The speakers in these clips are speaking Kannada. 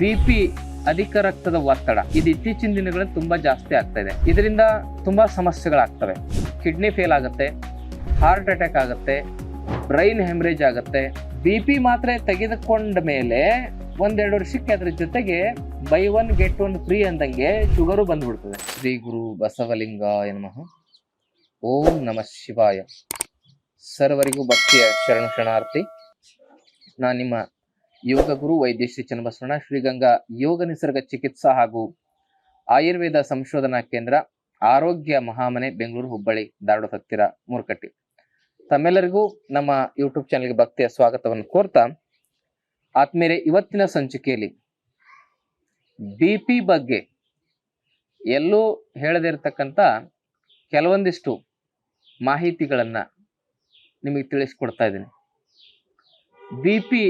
ಬಿ ಪಿ ಅಧಿಕ ರಕ್ತದ ಒತ್ತಡ ಇದು ಇತ್ತೀಚಿನ ದಿನಗಳಲ್ಲಿ ತುಂಬಾ ಜಾಸ್ತಿ ಆಗ್ತಾ ಇದೆ. ಇದರಿಂದ ತುಂಬಾ ಸಮಸ್ಯೆಗಳಾಗ್ತವೆ. ಕಿಡ್ನಿ ಫೇಲ್ ಆಗುತ್ತೆ, ಹಾರ್ಟ್ ಅಟ್ಯಾಕ್ ಆಗುತ್ತೆ, ಬ್ರೈನ್ ಹೆಮರೇಜ್ ಆಗುತ್ತೆ. ಬಿಪಿ ಮಾತ್ರೆ ತೆಗೆದುಕೊಂಡ ಮೇಲೆ ಒಂದೆರಡು ವರ್ಷಕ್ಕೆ ಅದ್ರ ಜೊತೆಗೆ buy one get one free ಅಂದಂಗೆ ಶುಗರು ಬಂದ್ಬಿಡ್ತದೆ. ಶ್ರೀ ಗುರು ಬಸವಲಿಂಗ ನಮಃ ಓಂ ನಮಃ ಶಿವಾಯ. ಸರ್ವರಿಗೂ ಭಕ್ತಿಯ ಶರಣ ಶರಣಾರ್ಥಿ. ನಾನು ನಿಮ್ಮ ಯೋಗ ಗುರು ವೈದ್ಯ ಶ್ರೀ ಚನ್ನಬಸವಣ್ಣ, ಶ್ರೀಗಂಗಾ ಯೋಗ ನಿಸರ್ಗ ಚಿಕಿತ್ಸಾ ಹಾಗೂ ಆಯುರ್ವೇದ ಸಂಶೋಧನಾ ಕೇಂದ್ರ, ಆರೋಗ್ಯ ಮಹಾಮನೆ, ಬೆಂಗಳೂರು ಹುಬ್ಬಳ್ಳಿ, ಧಾರವಾಡ ಹತ್ತಿರ ಮೂರ್ಕಟ್ಟಿ. ತಮ್ಮೆಲ್ಲರಿಗೂ ನಮ್ಮ ಯೂಟ್ಯೂಬ್ ಚಾನೆಲ್ಗೆ ಭಕ್ತಿಯ ಸ್ವಾಗತವನ್ನು ಕೋರ್ತಾ ಆತ್ಮೇಲೆ ಇವತ್ತಿನ ಸಂಚಿಕೆಯಲ್ಲಿ ಬಿ ಪಿ ಬಗ್ಗೆ ಎಲ್ಲೂ ಹೇಳದೇ ಇರತಕ್ಕಂಥ ಕೆಲವೊಂದಿಷ್ಟು ಮಾಹಿತಿಗಳನ್ನ ನಿಮಗೆ ತಿಳಿಸ್ಕೊಡ್ತಾ ಇದ್ದೀನಿ. ಬಿ ಪಿ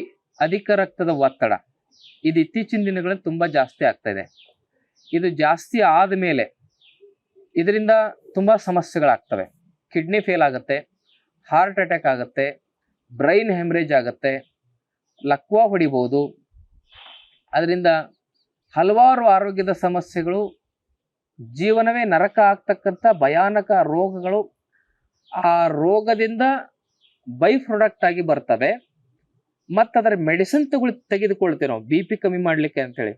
ಅಧಿಕ ರಕ್ತದ ಒತ್ತಡ. ಇದು ಇತ್ತೀಚಿನ ದಿನಗಳಲ್ಲಿ ತುಂಬ ಜಾಸ್ತಿ ಆಗ್ತಾ ಇದೆ ಇದು ಜಾಸ್ತಿ ಆದ ಮೇಲೆ ಇದರಿಂದ ತುಂಬ ಸಮಸ್ಯೆಗಳಾಗ್ತವೆ. ಕಿಡ್ನಿ ಫೇಲ್ ಆಗುತ್ತೆ, ಹಾರ್ಟ್ ಅಟ್ಯಾಕ್ ಆಗುತ್ತೆ, ಬ್ರೈನ್ ಹೆಮ್ರೇಜ್ ಆಗುತ್ತೆ, ಲಕ್ವಾ ಹೊಡಿಬಹುದು ಅದರಿಂದ ಹಲವಾರು ಆರೋಗ್ಯದ ಸಮಸ್ಯೆಗಳು, ಜೀವನವೇ ನರಕ ಆಗ್ತಕ್ಕಂಥ ಭಯಾನಕ ರೋಗಗಳು ಆ ರೋಗದಿಂದ ಬೈ ಪ್ರಾಡಕ್ಟ್ ಆಗಿ ಬರ್ತವೆ. ಮತ್ತು ಅದರ ಮೆಡಿಸಿನ್ ತಗೊಳ್ ತೆಗೆದುಕೊಳ್ತೇವೆ ನಾವು ಬಿ ಪಿ ಕಮ್ಮಿ ಮಾಡಲಿಕ್ಕೆ ಅಂತೇಳಿ.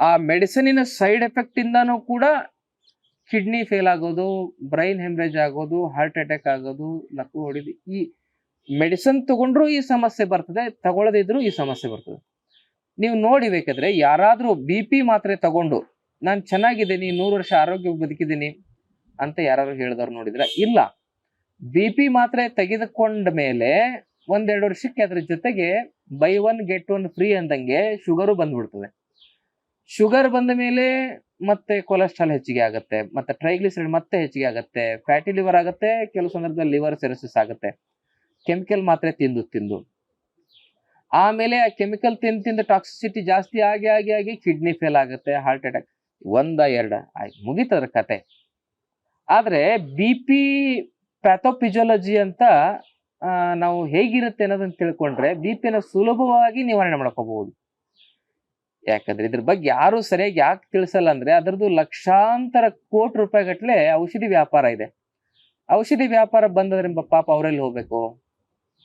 ಆ ಮೆಡಿಸಿನಿನ ಸೈಡ್ ಎಫೆಕ್ಟ್ ಇಂದಾನೂ ಕೂಡ ಕಿಡ್ನಿ ಫೇಲ್ ಆಗೋದು ಬ್ರೈನ್ ಹೆಮ್ರೇಜ್ ಆಗೋದು ಹಾರ್ಟ್ ಅಟ್ಯಾಕ್ ಆಗೋದು ಲಕ್ಕು ಹೊಡಿದು ಈ ಮೆಡಿಸಿನ್ ತಗೊಂಡ್ರು ಈ ಸಮಸ್ಯೆ ಬರ್ತದೆ ತಗೊಳ್ಳದಿದ್ರು ಈ ಸಮಸ್ಯೆ ಬರ್ತದೆ. ನೀವು ನೋಡಿ ಬೇಕಾದ್ರೆ ಯಾರಾದರೂ ಬಿ ಪಿ ಮಾತ್ರೆ ತಗೊಂಡು, ನಾನು ಚೆನ್ನಾಗಿದ್ದೀನಿ, ನೂರು ವರ್ಷ ಆರೋಗ್ಯ ಬದುಕಿದ್ದೀನಿ ಅಂತ ಯಾರಾದ್ರೂ ಹೇಳಿದವ್ರು ನೋಡಿದ್ರ ಇಲ್ಲ. ಬಿ ಪಿ ಮಾತ್ರೆ ತೆಗೆದುಕೊಂಡ ಮೇಲೆ ಒಂದೆರಡು ವರ್ಷಕ್ಕೆ ಅದ್ರ ಜೊತೆಗೆ buy one get one free ಅಂದಂಗೆ ಶುಗರು ಬಂದ್ಬಿಡ್ತದೆ. ಶುಗರ್ ಬಂದ ಮೇಲೆ ಮತ್ತೆ ಕೊಲೆಸ್ಟ್ರಾಲ್ ಹೆಚ್ಚಿಗೆ ಆಗುತ್ತೆ, ಮತ್ತೆ ಟ್ರೈಗ್ಲಿಸರೈಡ್ ಮತ್ತೆ ಹೆಚ್ಚಿಗೆ ಆಗುತ್ತೆ ಫ್ಯಾಟಿ ಲಿವರ್ ಆಗುತ್ತೆ, ಕೆಲವು ಸಂದರ್ಭದಲ್ಲಿ ಲಿವರ್ ಸೆರಸಿಸ್ ಆಗುತ್ತೆ. ಕೆಮಿಕಲ್ ಮಾತ್ರ ತಿಂದು ತಿಂದು. ಆಮೇಲೆ ಆ ಕೆಮಿಕಲ್ ತಿಂದು ತಿಂದು ಟಾಕ್ಸಿಸಿಟಿ ಜಾಸ್ತಿ ಆಗಿ ಆಗಿ ಆಗಿ ಕಿಡ್ನಿ ಫೇಲ್ ಆಗುತ್ತೆ ಹಾರ್ಟ್ ಅಟ್ಯಾಕ್ ಒಂದ, ಎರಡ ಆಯ್ತು ಮುಗಿತದ್ರ ಕತೆ. ಆದರೆ ಬಿ ಪಿ ಪ್ಯಾಥೋಪಿಜಿಯಾಲಜಿ ಅಂತ ನಾವು ಹೇಗಿರುತ್ತೆ ಅನ್ನೋದನ್ನ ತಿಳ್ಕೊಂಡ್ರೆ ಬಿ ಪಿನ ಸುಲಭವಾಗಿ ನಿವಾರಣೆ ಮಾಡ್ಕೋಬಹುದು. ಯಾಕಂದ್ರೆ ಇದ್ರ ಬಗ್ಗೆ ಯಾರು ಸರಿಯಾಗಿ ಯಾಕೆ ತಿಳಿಸಲ್ಲ ಅಂದ್ರೆ ಅದರದ್ದು ಲಕ್ಷಾಂತರ ಕೋಟಿ ರೂಪಾಯಿ ಗಟ್ಟಲೆ ಔಷಧಿ ವ್ಯಾಪಾರ ಇದೆ. ಔಷಧಿ ವ್ಯಾಪಾರ ಬಂದದ್ರೆ ಪಾಪ ಅವರಲ್ಲಿ ಹೋಗ್ಬೇಕು?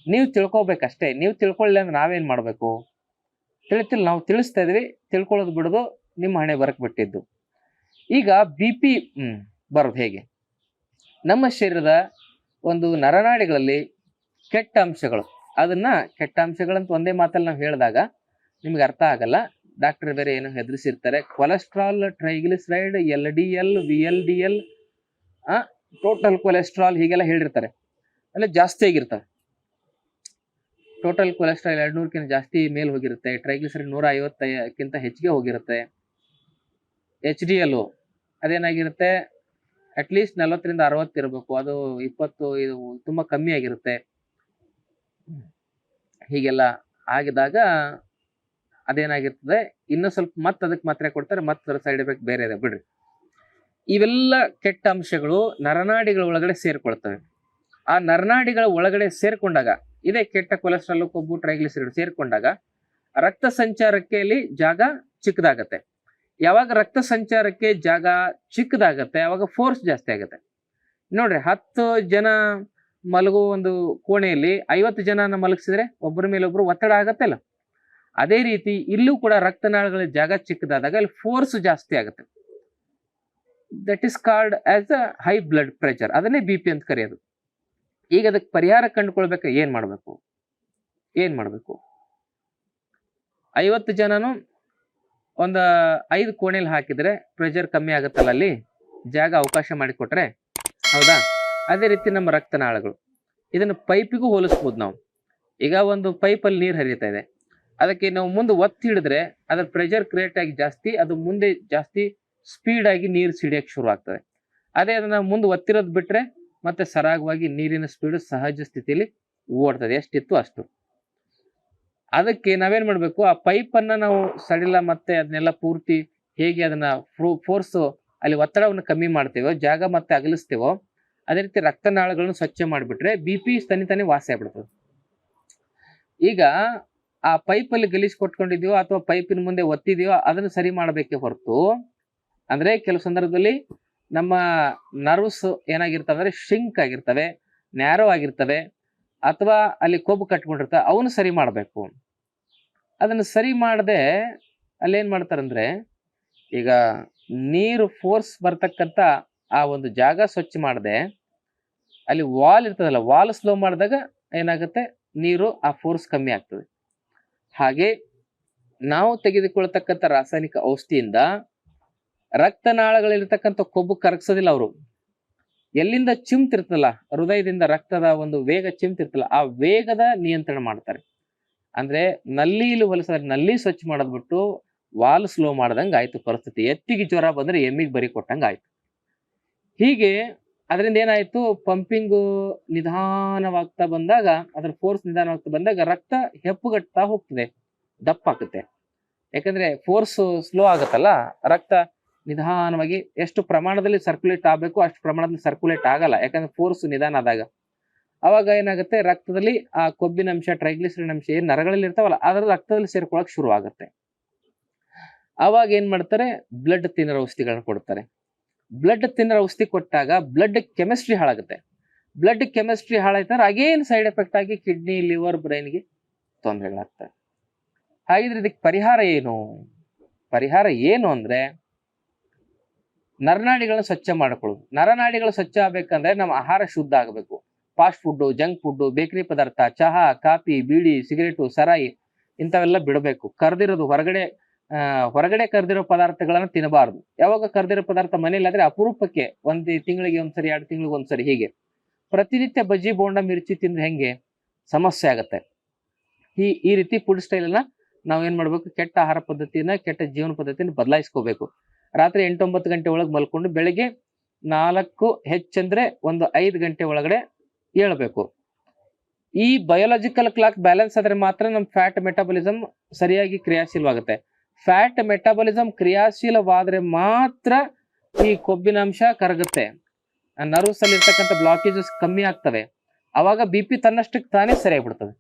ನೀವು ತಿಳ್ಕೊಬೇಕಷ್ಟೇ. ನೀವು ತಿಳ್ಕೊಳ್ಳಿ ಅಂದ್ರೆ ನಾವೇನ್ ಮಾಡ್ಬೇಕು? ತಿಳಿತಿಲ್ಲ ನಾವು ತಿಳಿಸ್ತಾ ಇದ್ವಿ. ತಿಳ್ಕೊಳ್ಳೋದು ಬಿಡೋದು ನಿಮ್ಮ ಹಣೆ ಬರಕ್ ಬಿಟ್ಟಿದ್ದು. ಈಗ ಬಿ ಪಿ ಬರೋದು ಹೇಗೆ? ನಮ್ಮ ಶರೀರದ ಒಂದು ನರನಾಡಿಗಳಲ್ಲಿ ಕೆಟ್ಟ ಅಂಶಗಳು ಅದನ್ನ ಕೆಟ್ಟ ಅಂಶಗಳಂತ ಒಂದೇ ಮಾತಲ್ಲಿ ನಾವು ಹೇಳಿದಾಗ ನಿಮ್ಗೆ ಅರ್ಥ ಆಗಲ್ಲ. ಡಾಕ್ಟರ್ ಬೇರೆ ಏನೋ ಹೆದರಿಸಿರ್ತಾರೆ. Cholesterol, triglyceride, L D L, V L D L total cholesterol ಹೀಗೆಲ್ಲ ಹೇಳಿರ್ತಾರೆ. ಅಲ್ಲ ಜಾಸ್ತಿ ಆಗಿರ್ತವೆ. ಟೋಟಲ್ ಕೊಲೆಸ್ಟ್ರಾಲ್ ಎರಡು ನೂರಕ್ಕಿಂತ ಜಾಸ್ತಿ ಮೇಲ್ ಹೋಗಿರುತ್ತೆ. ಟ್ರೈಗ್ಲಿಸರೈಡ್ ನೂರ ಐವತ್ತಕ್ಕಿಂತ ಹೆಚ್ಚಿಗೆ ಹೋಗಿರುತ್ತೆ. ಎಚ್ ಡಿ ಎಲ್ ಅದೇನಾಗಿರುತ್ತೆ? ಅಟ್ಲೀಸ್ಟ್ ನಲವತ್ತರಿಂದ ಅರವತ್ತು ಇರಬೇಕು. ಅದು ಇಪ್ಪತ್ತು ಇದು ತುಂಬಾ ಕಮ್ಮಿ ಆಗಿರುತ್ತೆ. ಹೀಗೆಲ್ಲ ಆಗಿದಾಗ ಅದೇನಾಗಿರ್ತದೆ? ಇನ್ನೂ ಸ್ವಲ್ಪ ಮತ್ತೆ ಅದಕ್ಕೆ ಮಾತ್ರೆ ಕೊಡ್ತಾರೆ, ಮತ್ತೆ ಸೈಡ್ ಎಫೆಕ್ಟ್ ಬೇರೆ ಇದೆ. ಬಿಡ್ರಿ. ಇವೆಲ್ಲ ಕೆಟ್ಟ ಅಂಶಗಳು ನರನಾಡಿಗಳ ಒಳಗಡೆ ಸೇರಿಕೊಳ್ತವೆ. ಆ ನರನಾಡಿಗಳ ಒಳಗಡೆ ಸೇರಿಕೊಂಡಾಗ, ಇದೇ ಕೆಟ್ಟ ಕೊಲೆಸ್ಟ್ರಾಲ್ ಕೊಬ್ಬು ಟ್ರೈಗ್ಲಿಸರೈಡ್ ಸೇರಿಕೊಂಡಾಗ ರಕ್ತ ಸಂಚಾರಕ್ಕೆ ಅಲ್ಲಿ ಜಾಗ ಚಿಕ್ಕದಾಗತ್ತೆ. ಯಾವಾಗ ರಕ್ತ ಸಂಚಾರಕ್ಕೆ ಜಾಗ ಚಿಕ್ಕದಾಗತ್ತೆ, ಅವಾಗ ಫೋರ್ಸ್ ಜಾಸ್ತಿ ಆಗುತ್ತೆ. ನೋಡ್ರಿ, ಹತ್ತು ಜನ ಮಲಗುವ ಒಂದು ಕೋಣೆಯಲ್ಲಿ ಐವತ್ತು ಜನನ ಮಲಗಿಸಿದ್ರೆ ಒಬ್ಬರ ಮೇಲೊಬ್ಬರು ಒತ್ತಡ ಆಗತ್ತಲ್ಲ? ಅದೇ ರೀತಿ ಇಲ್ಲೂ ಕೂಡ ರಕ್ತನಾಳಗಳ ಜಾಗ ಚಿಕ್ಕದಾದಾಗ ಅಲ್ಲಿ ಫೋರ್ಸ್ ಜಾಸ್ತಿ ಆಗುತ್ತೆ. That is called as a high blood pressure ಅದನ್ನೇ ಬಿ ಪಿ ಅಂತ ಕರೆಯೋದು. ಈಗ ಅದಕ್ಕೆ ಪರಿಹಾರ ಕಂಡುಕೊಳ್ಬೇಕು ಏನ್ ಮಾಡಬೇಕು? ಏನ್ ಮಾಡಬೇಕು? ಐವತ್ತು ಜನನು ಒಂದು ಐದು ಕೋಣೆಯಲ್ಲಿ ಹಾಕಿದ್ರೆ ಪ್ರೆಷರ್ ಕಮ್ಮಿ ಆಗುತ್ತಲ್ಲ ಅಲ್ಲಿ? ಜಾಗ ಅವಕಾಶ ಮಾಡಿಕೊಟ್ರೆ? ಹೌದಾ? ಅದೇ ರೀತಿ ನಮ್ಮ ರಕ್ತನಾಳಗಳು. ಇದನ್ನು ಪೈಪಿಗೂ ಹೋಲಿಸ್ಬೋದು ನಾವು. ಈಗ ಒಂದು ಪೈಪಲ್ಲಿ ನೀರು ಹರಿಯುತ್ತಾ ಇದೆ. ಅದಕ್ಕೆ ನಾವು ಮುಂದೆ ಒತ್ತಿ ಹಿಡಿದ್ರೆ ಅದರ ಪ್ರೆಷರ್ ಕ್ರಿಯೇಟ್ ಆಗಿ ಜಾಸ್ತಿ, ಅದು ಮುಂದೆ ಜಾಸ್ತಿ ಸ್ಪೀಡ್ ಆಗಿ ನೀರು ಸಿಡಿಯೋಕ್ಕೆ ಶುರು ಆಗ್ತದೆ. ಅದೇ ಅದನ್ನ ಮುಂದೆ ಒತ್ತಿರೋದು ಬಿಟ್ರೆ ಮತ್ತೆ ಸರಾಗವಾಗಿ ನೀರಿನ ಸ್ಪೀಡು ಸಹಜ ಸ್ಥಿತಿಯಲ್ಲಿ ಓಡ್ತದೆ. ಎಷ್ಟಿತ್ತು ಅಷ್ಟು. ಅದಕ್ಕೆ ನಾವೇನು ಮಾಡಬೇಕು, ಆ ಪೈಪನ್ನು ನಾವು ಸಡಿಲ ಮತ್ತೆ ಅದನ್ನೆಲ್ಲ ಪೂರ್ತಿ ಹೇಗೆ ಅದನ್ನ ಫೋರ್ಸ್ ಅಲ್ಲಿ ಒತ್ತಡವನ್ನು ಕಮ್ಮಿ ಮಾಡ್ತೇವೋ, ಜಾಗ ಮತ್ತೆ ಅಗಲಿಸ್ತೇವೋ ಅದೇ ರೀತಿ ರಕ್ತನಾಳಗಳನ್ನು ಸ್ವಚ್ಛ ಮಾಡಿಬಿಟ್ರೆ ಬಿ ಪಿ ತನಿ ತಾನೇ ವಾಸಿ ಆಗ್ಬಿಡ್ತದೆ. ಈಗ ಆ ಪೈಪಲ್ಲಿ ಗಲೀಜು ಕೊಟ್ಕೊಂಡಿದೀವೋ ಅಥವಾ ಪೈಪಿನ ಮುಂದೆ ಒತ್ತಿದೀವೋ ಅದನ್ನು ಸರಿ ಮಾಡಬೇಕೇ ಹೊರತು, ಅಂದ್ರೆ ಕೆಲವು ಸಂದರ್ಭದಲ್ಲಿ ನಮ್ಮ ನರ್ವ್ಸ್ ಏನಾಗಿರ್ತವೆ ಅಂದ್ರೆ ಶಿಂಕ್ ಆಗಿರ್ತವೆ ನ್ಯಾರೋ ಆಗಿರ್ತವೆ, ಅಥವಾ ಅಲ್ಲಿ ಕೊಬ್ಬು ಕಟ್ಕೊಂಡಿರ್ತವೆ ಅವನು ಸರಿ ಮಾಡಬೇಕು. ಅದನ್ನು ಸರಿ ಮಾಡದೆ ಅಲ್ಲೇನ್ ಮಾಡ್ತಾರಂದ್ರೆ ಈಗ ನೀರು ಫೋರ್ಸ್ ಬರ್ತಕ್ಕಂಥ ಆ ಒಂದು ಜಾಗ ಸ್ವಚ್ಛ ಮಾಡದೆ ಅಲ್ಲಿ ವಾಲ್ ಇರ್ತದಲ್ಲ, ವಾಲ್ ಸ್ಲೋ ಮಾಡಿದಾಗ ಏನಾಗುತ್ತೆ? ನೀರು ಆ ಫೋರ್ಸ್ ಕಮ್ಮಿ ಆಗ್ತದೆ. ಹಾಗೆ ನಾವು ತೆಗೆದುಕೊಳ್ತಕ್ಕಂಥ ರಾಸಾಯನಿಕ ಔಷಧಿಯಿಂದ ರಕ್ತನಾಳಗಳಿರ್ತಕ್ಕಂಥ ಕೊಬ್ಬು ಕರಗಿಸೋದಿಲ್ಲ ಅವರು. ಎಲ್ಲಿಂದ ಚಿಮ್ತಿರ್ತಲ್ಲ ಹೃದಯದಿಂದ ರಕ್ತದ ಒಂದು ವೇಗ ಚಿಮ್ತಿರ್ತಲ್ಲ ಆ ವೇಗದ ನಿಯಂತ್ರಣ ಮಾಡ್ತಾರೆ. ಅಂದ್ರೆ ನಲ್ಲಿಲು ಹೊಲಸ ನಲ್ಲಿ ಸ್ವಚ್ಛ ಮಾಡೋದ್ಬಿಟ್ಟು ವಾಲ್ ಸ್ಲೋ ಮಾಡ್ದಂಗೆ ಆಯ್ತು ಪರಿಸ್ಥಿತಿ. ಎತ್ತಿಗೆ ಜ್ವರ ಬಂದ್ರೆ ಎಮ್ಮಿಗೆ ಬರಿ ಕೊಟ್ಟಂಗೆ ಆಯ್ತು ಹೀಗೆ ಅದರಿಂದ ಏನಾಯ್ತು? ಪಂಪಿಂಗ್ ನಿಧಾನವಾಗ್ತಾ ಬಂದಾಗ, ಅದ್ರ ಫೋರ್ಸ್ ನಿಧಾನವಾಗ್ತಾ ಬಂದಾಗ ರಕ್ತ ಹೆಪ್ಪುಗಟ್ತಾ ಹೋಗ್ತದೆ. ದಪ್ಪ ಆಗುತ್ತೆ. ಯಾಕಂದ್ರೆ ಫೋರ್ಸ್ ಸ್ಲೋ ಆಗುತ್ತಲ್ಲ, ರಕ್ತ ನಿಧಾನವಾಗಿ ಎಷ್ಟು ಪ್ರಮಾಣದಲ್ಲಿ ಸರ್ಕ್ಯುಲೇಟ್ ಆಗಬೇಕು, ಅಷ್ಟು ಪ್ರಮಾಣದಲ್ಲಿ ಸರ್ಕ್ಯುಲೇಟ್ ಆಗಲ್ಲ. ಯಾಕಂದ್ರೆ ಫೋರ್ಸ್ ನಿಧಾನ ಆದಾಗ. ಅವಾಗ ಏನಾಗುತ್ತೆ? ರಕ್ತದಲ್ಲಿ ಆ ಕೊಬ್ಬಿನ ಅಂಶ ಟ್ರೈಗ್ಲಿಸರಿನ್ ಅಂಶ ಏನು ನರಗಳಲ್ಲಿ ಇರ್ತಾವಲ್ಲ ಅದರ ರಕ್ತದಲ್ಲಿ ಸೇರ್ಕೊಳಕ್ ಶುರು ಆಗುತ್ತೆ ಅವಾಗ ಏನ್ ಮಾಡ್ತಾರೆ? ಬ್ಲಡ್ ತಿನ್ನೋ ಔಷಧಿಗಳನ್ನ ಕೊಡ್ತಾರೆ. ಬ್ಲಡ್ ತಿನ್ನೋ ಔಷಧಿ ಕೊಟ್ಟಾಗ ಬ್ಲಡ್ ಕೆಮಿಸ್ಟ್ರಿ ಹಾಳಾಗುತ್ತೆ. ಬ್ಲಡ್ ಕೆಮಿಸ್ಟ್ರಿ ಹಾಳಾಯ್ತಂದ್ರೆ ಅಗೇನ್ ಸೈಡ್ ಎಫೆಕ್ಟ್ ಆಗಿ ಕಿಡ್ನಿ ಲಿವರ್ ಬ್ರೈನ್ಗೆ ತೊಂದರೆಗಳಾಗ್ತವೆ ಹಾಗಿದ್ರೆ ಇದಕ್ಕೆ ಪರಿಹಾರ ಏನು? ಪರಿಹಾರ ಏನು ಅಂದ್ರೆ ನರನಾಡಿಗಳನ್ನ ಸ್ವಚ್ಛ ಮಾಡ್ಕೊಳ್ಳೋದು. ನರನಾಡಿಗಳು ಸ್ವಚ್ಛ ಆಗ್ಬೇಕಂದ್ರೆ ನಮ್ಮ ಆಹಾರ ಶುದ್ಧ ಆಗಬೇಕು. Fast food junk food bakery ಪದಾರ್ಥ, ಚಹಾ, ಕಾಫಿ, ಬೀಡಿ ಸಿಗರೇಟು ಸರಾಯಿ ಇಂಥವೆಲ್ಲ ಬಿಡಬೇಕು. ಕರೆದಿರೋದು ಹೊರಗಡೆ ಹೊರಗಡೆ ಕರೆದಿರೋ ಪದಾರ್ಥಗಳನ್ನ ತಿನ್ನಬಾರದು. ಯಾವಾಗ ಕರೆದಿರೋ ಪದಾರ್ಥ ಮನೇಲಿ ಆದ್ರೆ ಅಪರೂಪಕ್ಕೆ ಒಂದು ತಿಂಗಳಿಗೆ ಒಂದ್ಸರಿ, ಎರಡು ತಿಂಗಳಿಗೆ ಒಂದ್ಸರಿ ಹೀಗೆ. ಪ್ರತಿನಿತ್ಯ ಬಜ್ಜಿ, ಬೋಂಡ, ಮಿರ್ಚಿ ತಿಂದ್ರೆ ಹೆಂಗೆ? ಸಮಸ್ಯೆ ಆಗತ್ತೆ. ಈ ಈ ರೀತಿ ಫುಡ್ ಸ್ಟೈಲ್ ಅನ್ನ ನಾವ್ ಏನ್ ಮಾಡ್ಬೇಕು? ಕೆಟ್ಟ ಆಹಾರ ಪದ್ಧತಿಯನ್ನ, ಕೆಟ್ಟ ಜೀವನ ಪದ್ಧತಿಯನ್ನು ಬದಲಾಯಿಸ್ಕೋಬೇಕು. ರಾತ್ರಿ ಎಂಟೊಂಬತ್ತು ಗಂಟೆ ಒಳಗೆ ಮಲ್ಕೊಂಡು ಬೆಳಿಗ್ಗೆ ನಾಲ್ಕು ಹೆಚ್ಚಂದ್ರೆ ಒಂದು ಐದು ಗಂಟೆ ಒಳಗಡೆ ಏಳಬೇಕು. ಈ ಬಯೋಲಾಜಿಕಲ್ ಕ್ಲಾಕ್ ಬ್ಯಾಲೆನ್ಸ್ ಆದ್ರೆ ಮಾತ್ರ ನಮ್ಮ ಫ್ಯಾಟ್ ಮೆಟಾಬಲಿಸಮ್ ಸರಿಯಾಗಿ ಕ್ರಿಯಾಶೀಲವಾಗುತ್ತೆ. ಫ್ಯಾಟ್ ಮೆಟಾಬಲಿಸಮ್ ಕ್ರಿಯಾಶೀಲವಾದರೆ ಮಾತ್ರ ಈ ಕೊಬ್ಬಿನ ಅಂಶ ಕರಗುತ್ತೆ. ನರ್ವ್ಸ್ ಅಲ್ಲಿ ಬ್ಲಾಕೇಜಸ್ ಕಮ್ಮಿ ಆಗ್ತವೆ. ಅವಾಗ ಬಿ ಪಿ ತನ್ನಷ್ಟಕ್ಕೆ ತಾನೇ ಸರಿಯಾಗ್ಬಿಡ್ತದೆ